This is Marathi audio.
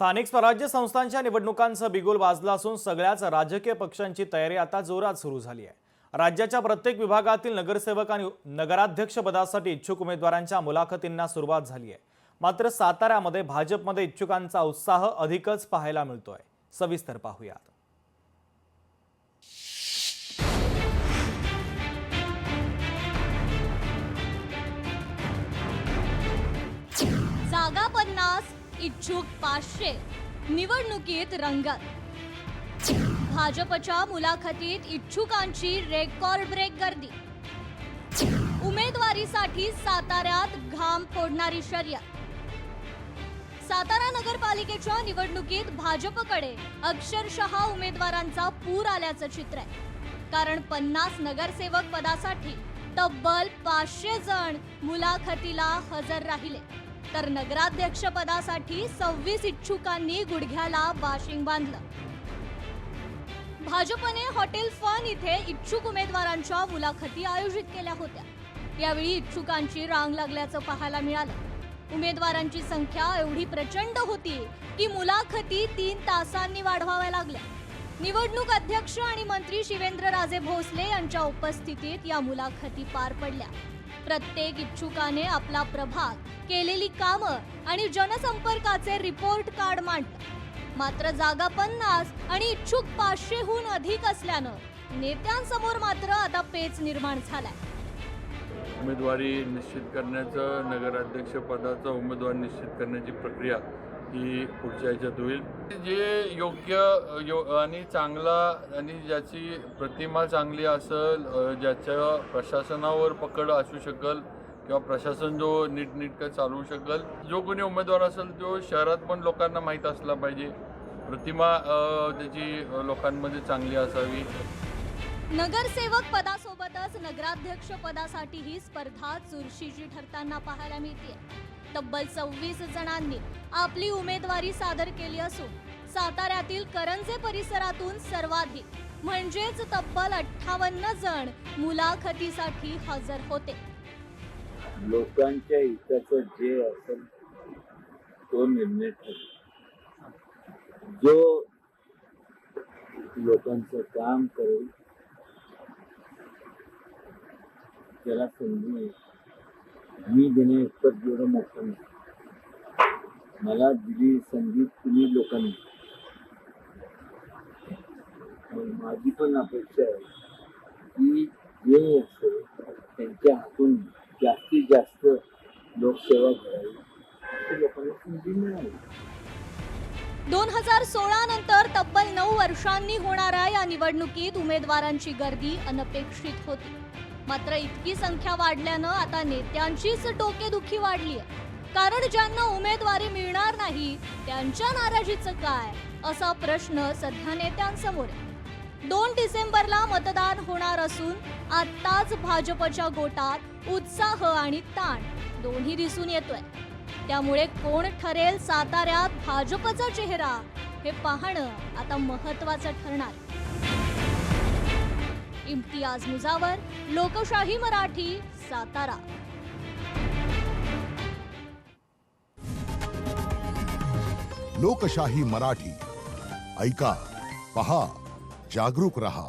स्थानिक स्वराज्य संस्थांच्या निवडणुकांचा बिगुल वाजला असून सगळ्याच राजकीय पक्षांची तयारी आता जोरात सुरू झाली आहे. राज्याच्या प्रत्येक विभागातील नगरसेवक आणि नगराध्यक्षपदासाठी इच्छुक उमेदवारांच्या मुलाखतींना सुरुवात झाली आहे. मात्र साताऱ्यामध्ये भाजपमध्ये इच्छुकांचा उत्साह अधिकच पाहायला मिळतोय. सविस्तर पाहूयात. इच्छुक पाचशे निवडणुकीत रंगत. भाजपच्या मुलाखतीत इच्छुकांची रेकॉर्ड ब्रेक गर्दी. उमेदवारीसाठी साताऱ्यात घाम फोडणारी शर्यत. सातारा नगरपालिकेच्या निवडणुकीत भाजपकडे अक्षरशः उमेदवारांचा पूर आल्याचं चित्र आहे. कारण पन्नास नगरसेवक पदासाठी तब्बल पाचशे जण मुलाखतीला हजर राहिले. तर नगराध्यक्ष पदासाठी सव्वीस इच्छुकांनी गुडघ्याला वाशिंग बांधलं. भाजपने हॉटेल फन इथे इच्छुक उमेदवारांच्या मुलाखती आयोजित केल्या होत्या. यावेळी इच्छुकांची रांग लागल्याचं पाहायला मिळालं. उमेदवारांची संख्या एवढी प्रचंड होती की मुलाखती तीन तासांनी वाढवाव्या लागल्या. निवडणूक अध्यक्ष आणि मंत्री शिवेंद्रराजे भोसले यांच्या उपस्थितीत या मुलाखती पार पडल्या. प्रत्येक इच्छुकाने आपला प्रभाग केलेली कामं आणि जनसंपर्काचे रिपोर्ट कार्ड मांडलं. मात्र जागा पन्नास आणि इच्छुक पाचशेहून अधिक असल्यानं नेत्यांसमोर मात्र आता पेच निर्माण झालाय. उमेदवारी निश्चित करण्याचं नगराध्यक्षपदाचा उमेदवार निश्चित करण्याची प्रक्रिया ही पुढच्या ह्याच्यात होईल. जे योग्य यो आणि चांगला आणि ज्याची प्रतिमा चांगली असेल ज्याच्या प्रशासनावर पकड असू शकेल किंवा प्रशासन जो नीटनीटकं चालवू शकेल जो कोणी उमेदवार असेल तो शहरात पण लोकांना माहीत असला पाहिजे. प्रतिमा त्याची लोकांमध्ये चांगली असावी. नगरसेवक सोबतच नगराध्यक्ष पदासाठी ही स्पर्धा चुरशीची ठरताना पाहायला मिळते तब्बल सव्वीस जणांनी आपली उमेदवारी सादर केली असून साताऱ्यातील करंजे परिसरातून सर्वाधिक म्हणजेच तब्बल अठ्ठावन्न जण मुलाखतीसाठी हजर होते. लोकांच्या हिताचं जे असेल तो निर्णय ठरेल. जो लोकांचं काम करेल त्याला संधी मी देणे इतपत मोठं नाही. मला दिली संधी तुम्ही लोकांनी. माझी पण अपेक्षा आहे की जे असेल त्यांच्या हातून जास्तीत जास्त लोकसेवा करावी. अशी लोकांना संधी मिळावी. दोन हजार सोळा नंतर तब्बल नऊ वर्षांनी होणाऱ्या या निवडणुकीत उमेदवारांची गर्दी अनपेक्षित होती. मात्र इतकी संख्या वाढल्यानं आता नेत्यांचीच डोकेदुखी वाढली आहे. कारण ज्यांना उमेदवारी मिळणार नाही त्यांच्या नाराजीचं काय? असा प्रश्न सध्या नेत्यांसमोर आहे. दोन डिसेंबरला मतदान होणार असून आत्ताच भाजपच्या गोटात उत्साह आणि ताण दोन्ही दिसून येतोय. त्यामुळे कोण ठरेल साताऱ्यात भाजपचा चेहरा हे पाहणं आता महत्वाचं ठरणार इम्तियाज़ मुजावर लोकशाही मराठी सातारा। लोकशाही मराठी ऐका पहा जागरूक रहा।